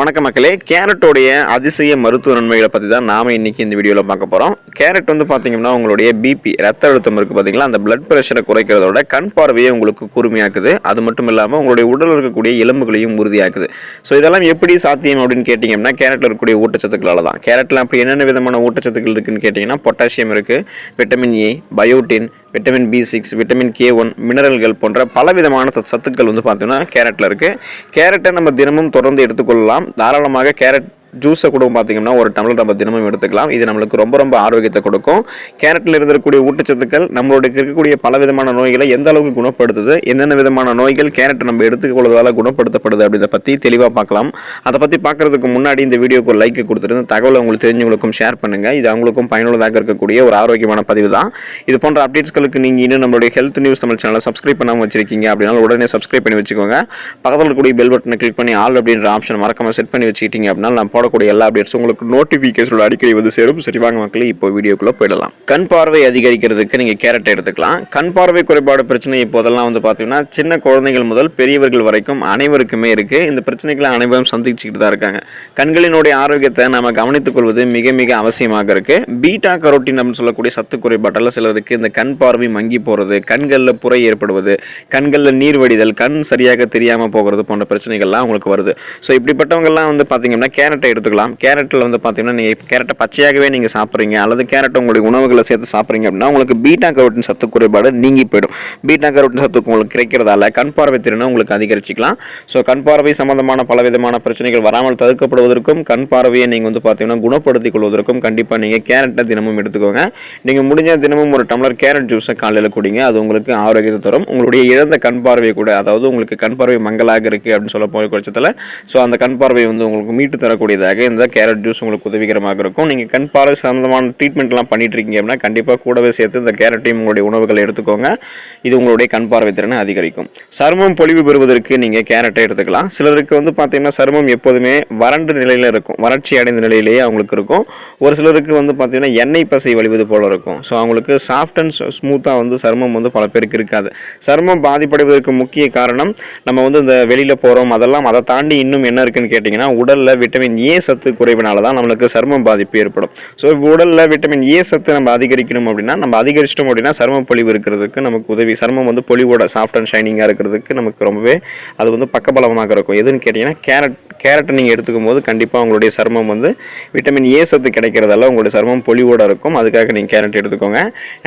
வணக்க மக்களே. கேரட்டோடைய அதிசய மருத்துவ நன்மைகளை பற்றி தான் நாம் இன்றைக்கி இந்த வீடியோவில் பார்க்க போகிறோம் கேரட் வந்து பார்த்திங்கன்னா உங்களுடைய பிபி ரத்த அழுத்தம் இருக்குது பார்த்திங்களா அந்த பிளட் ப்ரெஷரை குறைக்கிறதோட கண் பார்வையை உங்களுக்கு கூர்மையாக்குது. அது மட்டும் இல்லாமல் உங்களுடைய உடல் இருக்கக்கூடிய எலும்புகளையும் உறுதியாக்குது. ஸோ இதெல்லாம் எப்படி சாத்தியம் அப்படின்னு கேட்டிங்கன்னா கேரட்டில் இருக்கக்கூடிய ஊட்டச்சத்துக்களால் தான் கேரட்டில் அப்படி என்னென்ன விதமான ஊட்டச்சத்துக்கள் இருக்குதுன்னு கேட்டிங்கன்னா பொட்டாசியம் இருக்குது vitamin A biotin vitamin B six vitamin K one மினரல்கள் போன்ற பலவிதமான சத் சத்துக்கள் வந்து பார்த்திங்கன்னா கேரட்டில் இருக்குது கேரட்டை நம்ம தினமும் தொடர்ந்து எடுத்துக்கொள்ளலாம். தாராளமாக கேரட் ஜூஸை கூட பார்த்தீங்கன்னா ஒரு டம்ளர் நம்ம தினமும் எடுத்துக்கலாம். இது நம்மளுக்கு ரொம்ப ரொம்ப ஆரோக்கியத்தை கொடுக்கும். கேரட்டில் இருந்திருக்கக்கூடிய ஊட்டச்சத்துக்கள் நம்மளுடைய இருக்கக்கூடிய பல விதமான நோய்களை எந்த அளவுக்கு குணப்படுத்துது என்னென்ன விதமான நோய்கள் கேரட் நம்ம எடுத்துக்கொள்வதால் குணப்படுத்தப்படுது அப்படின்றத பற்றி தெளிவாக பார்க்கலாம். அதை பற்றி பார்க்குறதுக்கு முன்னாடி இந்த வீடியோக்கு ஒரு லைக் கொடுத்துட்டு தகவலை உங்களுக்கு தெரிஞ்சவங்களுக்கும் ஷேர் பண்ணுங்கள் இது அவங்களுக்கும் பயனுள்ளதாக இருக்கக்கூடிய ஒரு ஆரோக்கியமான பதிவு தான். இது போன்ற அப்டேட்ஸ்களுக்கு நீங்கள் இன்னும் நம்மளுடைய ஹெல்த் நியூஸ் தமிழ் சேனலை சப்ஸ்கிரைப் பண்ணாமல் வச்சிருக்கீங்க அப்படின்னா உடனே சப்ஸ்கிரைப் பண்ணி வச்சுக்கோங்க. பக்கத்தில் இருக்கக்கூடிய பெல் பட்டனை கிளிக் பண்ணி ஆல் அப்படின்ற ஆப்ஷன் மறக்காமல் செட் பண்ணி வச்சுக்கிட்டீங்க அப்படின்னா நான் போடக்கூடிய எல்லா அப்டேட்ஸும் உங்களுக்கு நோட்டிஃபிகேஷன் அடிக்கடி வந்து சேரும். சரி வாங்க மக்களே இப்போ வீடியோக்குள்ளே போயிடலாம். கண் பார்வை அதிகரிக்கிறதுக்கு நீங்கள் கேரட் எடுத்துக்கலாம். கண் பார்வை குறைபாடு பிரச்சனை இப்போதெல்லாம் வந்து பார்த்தீங்கன்னா சின்ன குழந்தைகள் முதல் பெரியவர்கள் வரைக்கும் அனைவருக்குமே இருக்குது இந்த பிரச்சனைகளை அனைவரும் சந்திச்சுக்கிட்டு தான் இருக்காங்க. கண்களினுடைய ஆரோக்கியத்தை நம்ம கவனித்துக் கொள்வது மிக மிக அவசியமாக இருக்குது பீட்டா கரோட்டின் அப்படின்னு சொல்லக்கூடிய சத்து குறைபாட்டெல்லாம் சிலருக்கு இந்த கண் பார்வை மங்கி போகிறது கண்களில் புறை ஏற்படுவது கண்களில் நீர் வடிதல் கண் சரியாக தெரியாமல் போகிறது போன்ற பிரச்சனைகள்லாம் உங்களுக்கு வருது. ஸோ இப்படிப்பட்டவங்கெல்லாம் வந்து பார்த்தீங்கன்னா கேரட்டை எடுத்துக்கலாம். கேரட்டில் வந்து பார்த்தீங்கன்னா நீங்கள் கேரட்டை பச்சையாகவே நீங்கள் சாப்பிட்றீங்க அல்லது கேரட்டை உங்களுடைய உணவுகளை சேர்த்து சாப்பிட்றீங்க அப்படின்னா உங்களுக்கு பீட்டா கரோட்டின் சத்து குறைபாடு நீங்கி போயிடும். பீட்டா கரோட்டின் சத்து உங்களுக்கு கிடைக்கிறதால கண் பார்வை திறனை உங்களுக்கு அதிகரிச்சிக்கலாம். ஸோ கண் பார்வை சம்பந்தமான பலவிதமான பிரச்சனைகள் வராமல் தடுக்கப்படுவதற்கும் கண் பார்வையை நீங்கள் வந்து பார்த்தீங்கன்னா குணப்படுத்திக் கொள்வதற்கும் கண்டிப்பாக நீங்கள் கேரட்டை தினமும் எடுத்துக்கோங்க. நீங்கள் முடிஞ்ச தினமும் ஒரு டம்ளர் கேரட் ஜூஸை காலையில் குடிங்க. அது உங்களுக்கு ஆரோக்கியத்தை தரும். உங்களுடைய இழந்த கண் பார்வை கூட அதாவது உங்களுக்கு கண் பார்வை மங்கலாக இருக்குது அப்படின்னு சொல்ல போகிற பட்சத்தில் ஸோ அந்த கண் பார்வை வந்து உங்களுக்கு மீட்டு தரக்கூடியதாக இந்த கேரட் ஜூஸ் உங்களுக்கு உதவிகரமாக இருக்கும். நீங்கள் கண் பார்வை சம்மந்தமான ட்ரீட்மெண்ட்லாம் பண்ணிட்டு இருக்கீங்க அப்படின்னா கண்டிப்பாக கூடவே சேர்த்து இந்த கேரட்டையும் உங்களுடைய உணவுகளை எடுத்துக்கோங்க. இது உங்களுடைய கண் பார்வை திறனை அதிகரிக்கும். சருமம் பொலிவு பெறுவதற்கு நீங்கள் கேரட்டை எடுத்துக்கலாம். சிலருக்கு வந்து பார்த்தீங்கன்னா சருமம் எப்போதுமே வறண்ட நிலையில் இருக்கும். வறட்சி அடைந்த நிலையிலேயே அவங்களுக்கு இருக்கும். ஒரு சிலருக்கு வந்து பார்த்தீங்கன்னா எண்ணெய் பசை வழிவது போல இருக்கும். ஸோ அவங்களுக்கு சாஃப்ட் அண்ட் ஸ்மூத்தாக வந்து சருமம் வந்து பல பேருக்கு இருக்காது. சருமம் பாதிப்படைவதற்கு முக்கிய காரணம் நம்ம வந்து இந்த வெளியில் போகிறோம் அதெல்லாம் அதை தாண்டி இன்னும் என்ன இருக்குன்னு கேட்டிங்கன்னா உடலில் விட்டமின் ஏ e சத்து குறைவினால தான் நம்மளுக்கு சருமம் பாதிப்பு ஏற்படும். ஸோ உடலில் விட்டமின் ஏ சத்து நம்ம அதிகரிக்கணும் அப்படின்னா நம்ம அதிகரிச்சிட்டோம் அப்படின்னா சரும பொலிவு இருக்கிறதுக்கு நமக்கு உதவி சருமம் வந்து பொலிவோட சாஃப்ட் அண்ட் ஷைனிங்காக இருக்கிறதுக்கு நமக்கு ரொம்பவே அது வந்து பக்கபலமாக இருக்கும். எதுன்னு கேட்டிங்கன்னா கேரட் கேரட்டை நீங்கள் எடுத்துக்கும் போது கண்டிப்பாக உங்களுடைய சருமம் வந்து விட்டமின் ஏ சத்து கிடைக்கிறதால உங்களுடைய சருமம் பொலிவோட இருக்கும். அதுக்காக நீங்கள் கேரட் எடுத்துக்கோங்க.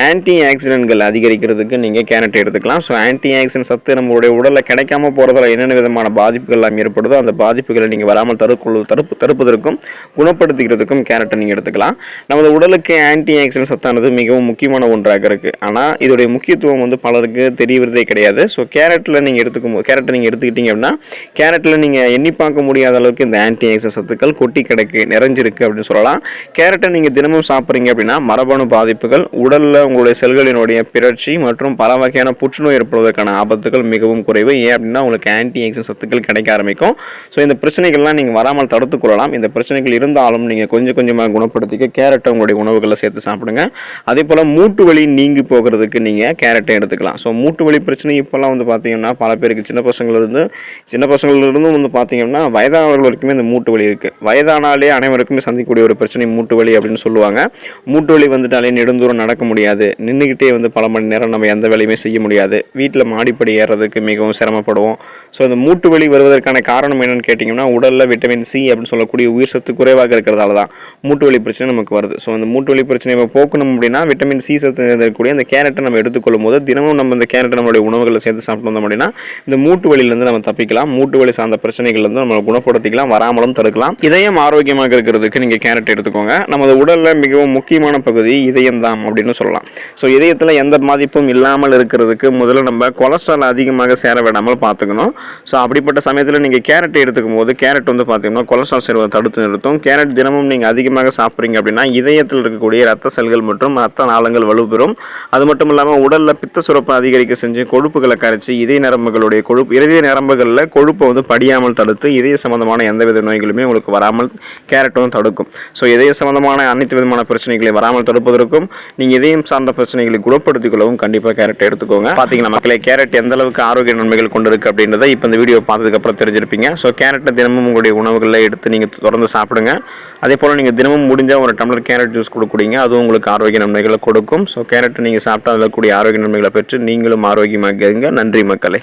ஆன்டி ஆக்சிடென்ட்கள் அதிகரிக்கிறதுக்கு நீங்கள் கேரட் எடுத்துக்கலாம். ஸோ ஆன்டி ஆக்சிடென்ட் சத்து நம்மளுடைய உடலில் கிடைக்காம போகிறதால என்னென்ன விதமான பாதிப்புகள் எல்லாம் ஏற்படுதோ அந்த பாதிப்புகளை நீங்கள் வராமல் தடுக்கொள்ள தடுப்பு தடுப்பதற்கும் குணப்படுத்திக்கிறதுக்கும் கேரட்டை நீங்கள் எடுத்துக்கலாம். நமது உடலுக்கு ஆன்டி ஆக்சிடென்ட் சத்தானது மிகவும் முக்கியமான ஒன்றாக இருக்குது ஆனால் இதோடைய முக்கியத்துவம் வந்து பலருக்கு தெரியவதே கிடையாது. ஸோ கேரட்டில் நீங்கள் எடுத்துக்கும் கேரட்டை நீங்கள் எடுத்துக்கிட்டீங்க அப்படின்னா கேரட்டில் நீங்கள் எண்ணி பார்க்க முடியாத அளவுக்கு இந்த ஆன்டி ஆக்சிடென்ட் சத்துக்கள் கொட்டி கிடக்கு நிறைஞ்சிருக்கு அப்படின்னு சொல்லலாம். கேரட்டை நீங்கள் தினமும் சாப்பிட்றீங்க அப்படின்னா மரபணு பாதிப்புகள் உடலில் உங்களுடைய செல்களினுடைய பிறழ்ச்சி மற்றும் பல வகையான புற்றுநோய் ஏற்படுவதற்கான ஆபத்துகள் மிகவும் குறைவு. ஏன் அப்படின்னா உங்களுக்கு ஆன்டி ஆக்சிடென்ட் சத்துக்கள் கிடைக்க ஆரம்பிக்கும். ஸோ இந்த பிரச்சனைகள்லாம் நீங்கள் வராமல் தடுத்துக் கொள்ளலாம் இந்த பிரச்சனைகள் இருந்தாலும் நீங்கள் கொஞ்சம் கொஞ்சமாக குணப்படுத்திக்க கேரட்டை உங்களுடைய உணவுகளை சேர்த்து சாப்பிடுங்க. அதே போல் மூட்டு வலி நீங்கி போகிறதுக்கு நீங்கள் கேரட்டை எடுத்துக்கலாம். ஸோ மூட்டு வலி பிரச்சனை இப்போல்லாம் வந்து பார்த்தீங்கன்னா பல பேருக்கு சின்ன பசங்களிலிருந்து சின்ன பசங்களிலிருந்தும் வந்து பார்த்தீங்கன்னா வயதானவர்கள் வரைக்குமே இந்த மூட்டு வலி இருக்குது வயதானாலே அனைவருக்குமே சந்திக்கக்கூடிய ஒரு பிரச்சனை மூட்டு வலி அப்படின்னு சொல்லுவாங்க. மூட்டு வலி வந்துட்டாலே நெடுந்தூரம் நடக்க முடியாது. நின்றுக்கிட்டே வந்து பல மணி நேரம் நம்ம எந்த வேலையுமே செய்ய முடியாது. வீட்டில் மாடிப்படி ஏறுறதுக்கு மிகவும் சிரமப்படுவோம். ஸோ இந்த மூட்டு வலி வருவதற்கான காரணம் என்னென்னு கேட்டிங்கன்னா உடலில் விட்டமின் சி அப்படின்னு சொல்லக்கூடிய உயிர் சத்து குறைவாக இருக்கிறதால தான் மூட்டு வலி பிரச்சனை நமக்கு வருது. ஸோ அந்த மூட்டு வலி பிரச்சனையை நம்ம போக்கணும் அப்படின்னா விட்டமின் சி சத்து இருக்கக்கூடிய அந்த கேரட்டை நம்ம எடுத்துக்கொள்ளும் போது தினமும் நம்ம இந்த கேரட்டை நம்மளுடைய உணவுகளை சேர்த்து சாப்பிட்டு வந்தோம் அப்படின்னா இந்த மூட்டு வலியிலேருந்து நம்ம தப்பிக்கலாம். மூட்டு வலி சார்ந்த பிரச்சனைகள்லேருந்து நம்ம குணப்படுத்திக்கலாம் வராமலும் தடுக்கலாம். இதயம் ஆரோக்கியமாக இருக்கிறதுக்கு நீங்கள் கேரட் எடுத்துக்கோங்க. நமது உடலில் மிகவும் முக்கியமான பகுதி இதயம் தான் அப்படின்னு சொல்லலாம். ஸோ இதயத்தில் எந்த பாதிப்பும் இல்லாமல் இருக்கிறதுக்கு முதல்ல நம்ம கொலஸ்ட்ரால் அதிகமாக சேர விடாமல் பார்த்துக்கணும். ஸோ அப்படிப்பட்ட சமயத்தில் நீங்கள் கேரட் எடுத்துக்கும் போது கேரட் வந்து பார்த்தீங்கன்னா கொலஸ்ட்ரால் சேர்வதை தடுத்து நிறுத்தும். கேரட் தினமும் நீங்கள் அதிகமாக சாப்பிட்றீங்க அப்படின்னா இதயத்தில் இருக்கக்கூடிய ரத்த செல்கள் மற்றும் ரத்த நாளங்கள் வலுப்பெறும். அது மட்டும் இல்லாமல் உடலில் பித்த சுரப்பை அதிகரிக்க செஞ்சு கொழுப்புகளை கரைச்சி இதய நரம்புகளுடைய கொழுப்பு இதய நரம்புகளில் கொழுப்பை வந்து படியாமல் தடுத்து இதய சம்பந்தமான எந்தவித நோய்களுமே உங்களுக்கு வராமல் கேரட்டும் தடுக்கும். ஸோ இதய சம்பந்தமான அனைத்து விதமான பிரச்சனைகளை வராமல் தடுப்பதற்கும் நீங்கள் இதயம் சார்ந்த பிரச்சனைகளை குணப்படுத்திக் கொள்ளவும் கண்டிப்பாக கேரட் எடுத்துக்கோங்க. பார்த்தீங்கன்னா மக்களே கேரட் எந்த அளவுக்கு ஆரோக்கிய நன்மைகள் கொண்டிருக்கு அப்படின்றத இப்போ இந்த வீடியோ பார்த்ததுக்கப்புறம் தெரிஞ்சிருப்பீங்க. ஸோ கேரட்டை தினமும் உங்களுடைய உணவுகளில் எடுத்து நீங்கள் தொடர்ந்து சாப்பிடுங்க. அதே போல் நீங்கள் தினமும் முடிஞ்சால் ஒரு டம்ளர் கேரட் ஜூஸ் கூட குடிங்க. அதுவும் உங்களுக்கு ஆரோக்கிய நன்மைகளை கொடுக்கும். ஸோ கேரட் நீங்கள் சாப்பிட்டா அதில் கூடிய ஆரோக்கிய நன்மைகளை பெற்று நீங்களும் ஆரோக்கியமாக இருங்க நன்றி மக்களே.